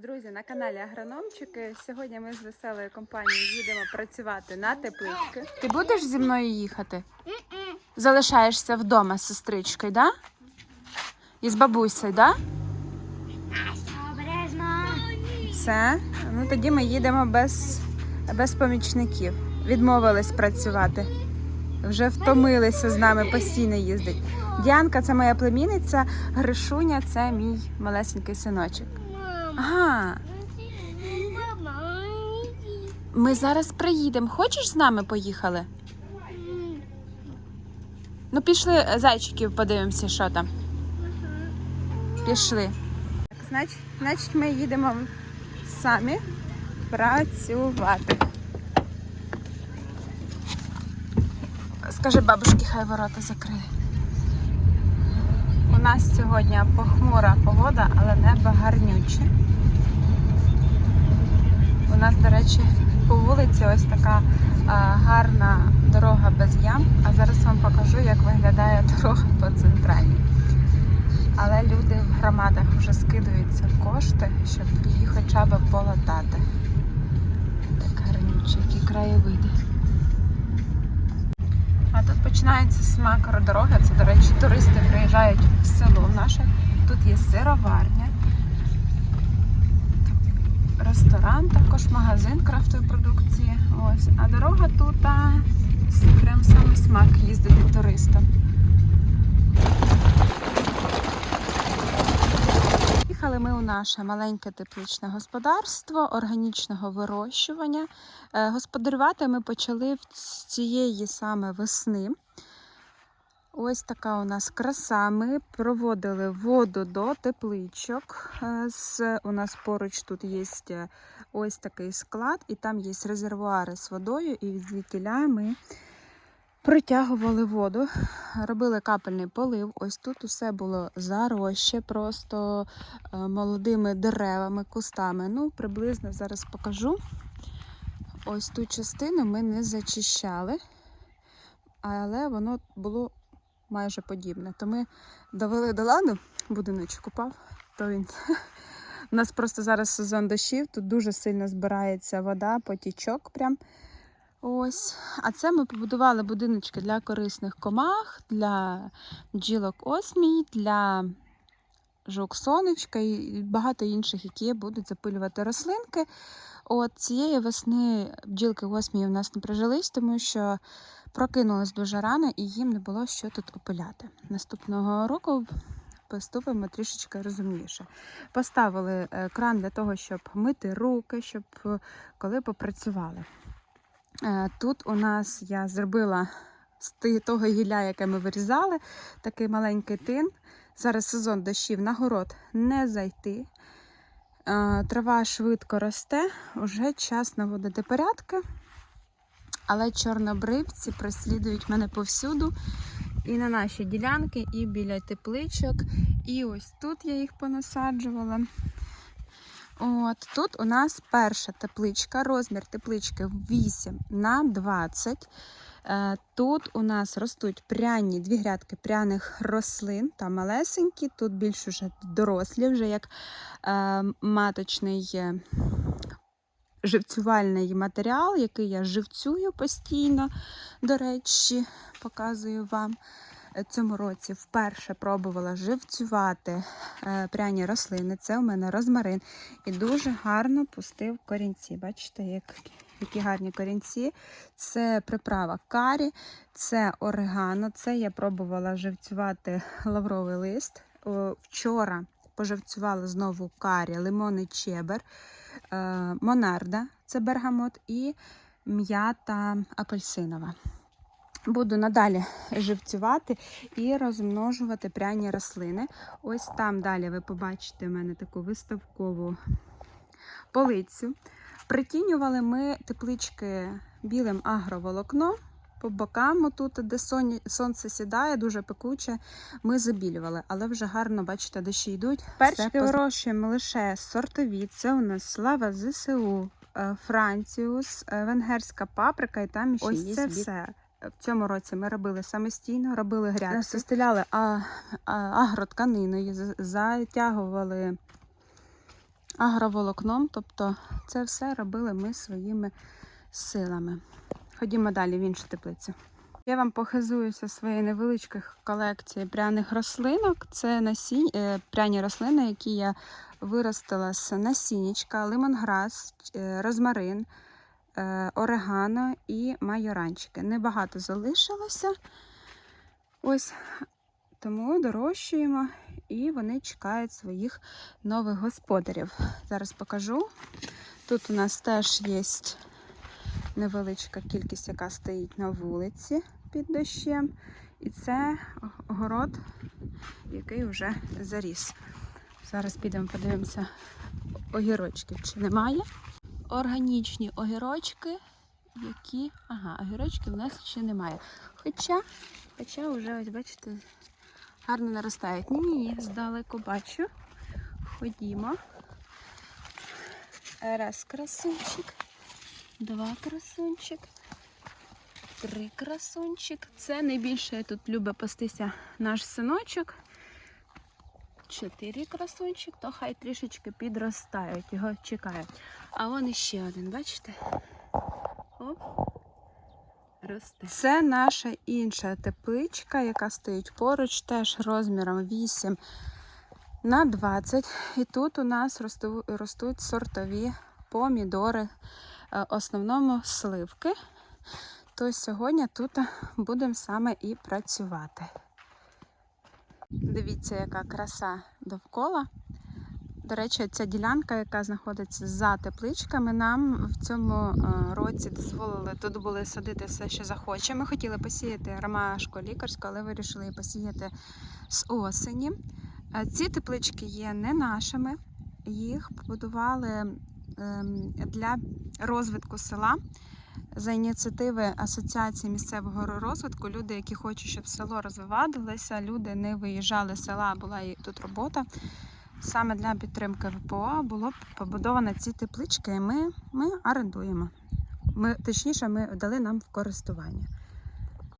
Друзі, на каналі Агрономчики. Сьогодні ми з веселою компанією їдемо працювати на теплички. Ти будеш зі мною їхати? Залишаєшся вдома з сестричкою, да? І з бабусею, да? Обережно. Все. Ну тоді ми їдемо без, без помічників. Відмовились працювати. Вже втомилися з нами постійно їздить. Діанка це моя племінниця, Гришуня це мій малесенький синочок. Ага, ми зараз приїдемо. Хочеш з нами поїхали? Ну, пішли е, зайчиків, подивимося, що там. Пішли. Так, значить, значить, ми їдемо самі працювати. Скажи бабушці, хай ворота закриє. У нас сьогодні похмура погода, але небо гарнюче. У нас, до речі, по вулиці ось така гарна дорога без ям. А зараз вам покажу, як виглядає дорога по центральній. Але люди в громадах вже скидуються кошти, щоб її хоча б полатати. Так гарнючі, які краєвиди. А тут починається смак дороги. Це, до речі, туристи приїжджають в село наше. Тут є сироварня, ресторан, також магазин крафтової продукції. Ось. А дорога тут прям саме смак їздити туристам. Їхали ми у наше маленьке тепличне господарство органічного вирощування. Е, Господарювати ми почали в цієї саме весни. Ось така у нас краса. Ми проводили воду до тепличок. Е, у нас поруч тут є е, ось такий склад, і там є резервуари з водою, і звідтіля ми притягували воду, робили капельний полив. Ось тут усе було зароще, просто е, молодими деревами, кустами. Ну, приблизно зараз покажу. Ось ту частину ми не зачищали, але воно було майже подібне. То ми довели до ладу, будиночок упав, то він. У нас просто зараз сезон дощів, тут дуже сильно збирається вода, потічок прям. Ось. А це ми побудували будиночки для корисних комах, для бджілок осмій, для жук сонечка і багато інших, які будуть запилювати рослинки. От цієї весни бджілки осмії у нас не прижились, тому що прокинулись дуже рано і їм не було що тут опиляти. Наступного року поступимо трішечки розумніше. Поставили е, кран для того, щоб мити руки, щоб е, коли попрацювали. Е, Тут у нас я зробила з того гілля, яке ми вирізали, такий маленький тин. Зараз сезон дощів на город не зайти. Трава швидко росте, вже час наводити порядки. Але чорнобривці преслідують мене повсюду. І на наші ділянки, і біля тепличок. І ось тут я їх понасаджувала. От тут у нас перша тепличка, розмір теплички 8 на 20. Е, Тут у нас ростуть пряні дві грядки пряних рослин, там малесенькі, тут більш уже дорослі, вже як е, маточний е, живцювальний матеріал, який я живцюю постійно. До речі, показую вам. Цьому році вперше пробувала живцювати пряні рослини. Це у мене розмарин. І дуже гарно пустив корінці. Бачите, як, які гарні корінці. Це приправа карі, це орегано. Це я пробувала живцювати лавровий лист. Вчора поживцювала знову карі, лимонний чебер, е, монарда, це бергамот, і м'ята апельсинова. Буду надалі живцювати і розмножувати пряні рослини. Ось там далі ви побачите в мене таку виставкову полицю. Притінювали ми теплички білим агроволокном. По бокам, тут, де сонце сідає, дуже пекуче, ми забілювали, але вже гарно, бачите, дощі йдуть. Перчики вирощуємо лише сортові. Це у нас слава ЗСУ, е, Франціус, е, венгерська паприка, і там ще Ось є це все. В цьому році ми робили самостійно, робили грядки, застеляли а, а, агротканиною, затягували агроволокном. Тобто це все робили ми своїми силами. Ходімо далі в іншу теплицю. Я вам похизуюся своєю невеличкою колекцією пряних рослинок. Це насінь, е, пряні рослини, які я виростила з насіннячка, лимонграс, е, розмарин, е, орегано і майоранчики. Небагато залишилося. Ось тому дорощуємо і вони чекають своїх нових господарів. Зараз покажу. Тут у нас теж є невеличка кількість, яка стоїть на вулиці під дощем. І це город, який вже заріс. Зараз підемо подивимося огірочків, чи немає. Органічні огірочки, які. Ага, огірочки в нас ще немає. Хоча, хоча вже, ось бачите, гарно наростають. Ні-ні, здалеку бачу. Ходімо. Раз красунчик, два красунчик, три красунчик. Це найбільше тут любить пастися наш синочок. Чотири красунчик, то хай трішечки підростають, його чекають. А вон іще один, бачите? Оп. Росте. Це наша інша тепличка, яка стоїть поруч, теж розміром 8 на 20. І тут у нас росту, ростуть сортові помідори, е, основному сливки. То сьогодні тут будемо саме і працювати. Дивіться, яка краса довкола. До речі, ця ділянка, яка знаходиться за тепличками, нам в цьому е, році дозволили тут були садити все, що захоче. Ми хотіли посіяти ромашку лікарську, але вирішили її посіяти з осені. Е, Ці теплички є не нашими. Їх побудували ем, для розвитку села за ініціативи Асоціації місцевого розвитку. Люди, які хочуть, щоб село розвивалося, люди не виїжджали з села, була тут робота. Саме для підтримки ВПО було побудовано ці теплички, і ми, ми орендуємо. Ми, точніше, ми дали нам в користування.